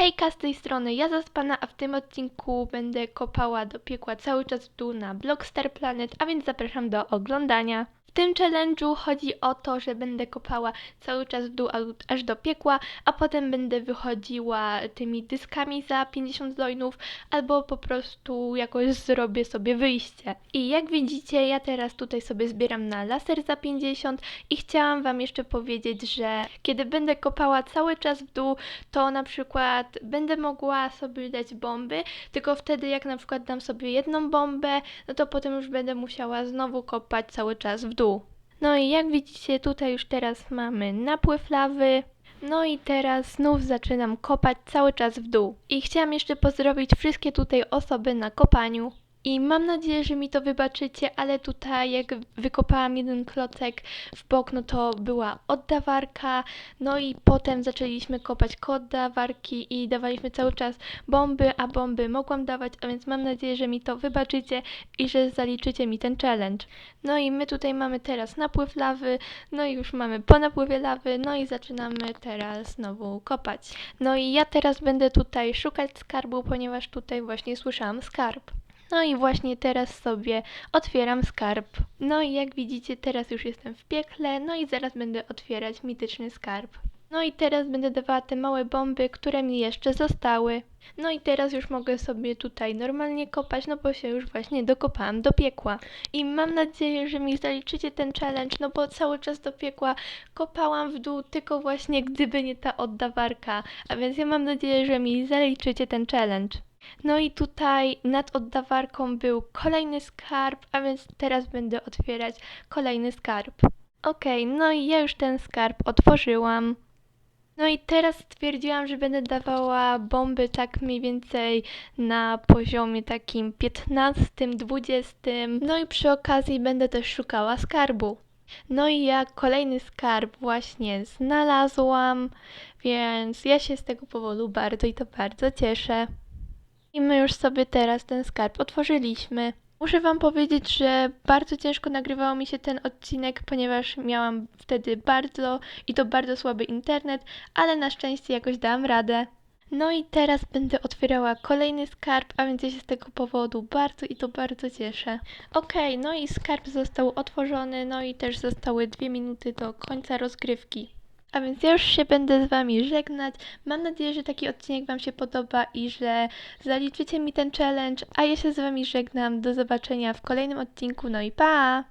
Hejka z tej strony, ja Zaspana, a w tym odcinku będę kopała do piekła cały czas w dół na Blockstar Planet, a więc zapraszam do oglądania. W tym challenge'u chodzi o to, że będę kopała cały czas w dół aż do piekła, a potem będę wychodziła tymi dyskami za 50 coinów, albo po prostu jakoś zrobię sobie wyjście. I jak widzicie, ja teraz tutaj sobie zbieram na laser za 50 i chciałam Wam jeszcze powiedzieć, że kiedy będę kopała cały czas w dół, to na przykład będę mogła sobie dać bomby, tylko wtedy jak na przykład dam sobie jedną bombę, no to potem już będę musiała znowu kopać cały czas w dół. No i jak widzicie, tutaj już teraz mamy napływ lawy. No i teraz znów zaczynam kopać cały czas w dół. I chciałam jeszcze pozdrowić wszystkie tutaj osoby na kopaniu. I mam nadzieję, że mi to wybaczycie, ale tutaj jak wykopałam jeden klocek w bok, no to była oddawarka, no i potem zaczęliśmy kopać koło oddawarki i dawaliśmy cały czas bomby, a bomby mogłam dawać, a więc mam nadzieję, że mi to wybaczycie i że zaliczycie mi ten challenge. No i my tutaj mamy teraz napływ lawy, no i już mamy po napływie lawy, no i zaczynamy teraz znowu kopać. No i ja teraz będę tutaj szukać skarbu, ponieważ tutaj właśnie słyszałam skarb. No i właśnie teraz sobie otwieram skarb. No i jak widzicie, teraz już jestem w piekle, no i zaraz będę otwierać mityczny skarb. No i teraz będę dawała te małe bomby, które mi jeszcze zostały. No i teraz już mogę sobie tutaj normalnie kopać, no bo się już właśnie dokopałam do piekła. I mam nadzieję, że mi zaliczycie ten challenge, no bo cały czas do piekła kopałam w dół, tylko właśnie gdyby nie ta oddawarka. A więc ja mam nadzieję, że mi zaliczycie ten challenge. No i tutaj nad oddawarką był kolejny skarb, a więc teraz będę otwierać kolejny skarb. Okej, no i ja już ten skarb otworzyłam. No i teraz stwierdziłam, że będę dawała bomby tak mniej więcej na poziomie takim 15-20. No i przy okazji będę też szukała skarbu. No i ja kolejny skarb właśnie znalazłam, więc ja się z tego powodu bardzo i to bardzo cieszę. I my już sobie teraz ten skarb otworzyliśmy. Muszę Wam powiedzieć, że bardzo ciężko nagrywało mi się ten odcinek, ponieważ miałam wtedy bardzo i to bardzo słaby internet, ale na szczęście jakoś dałam radę. No i teraz będę otwierała kolejny skarb, a więc ja się z tego powodu bardzo i to bardzo cieszę. Okej, no i skarb został otworzony, no i też zostały dwie minuty do końca rozgrywki. A więc ja już się będę z Wami żegnać. Mam nadzieję, że taki odcinek Wam się podoba i że zaliczycie mi ten challenge. A ja się z Wami żegnam. Do zobaczenia w kolejnym odcinku. No i pa!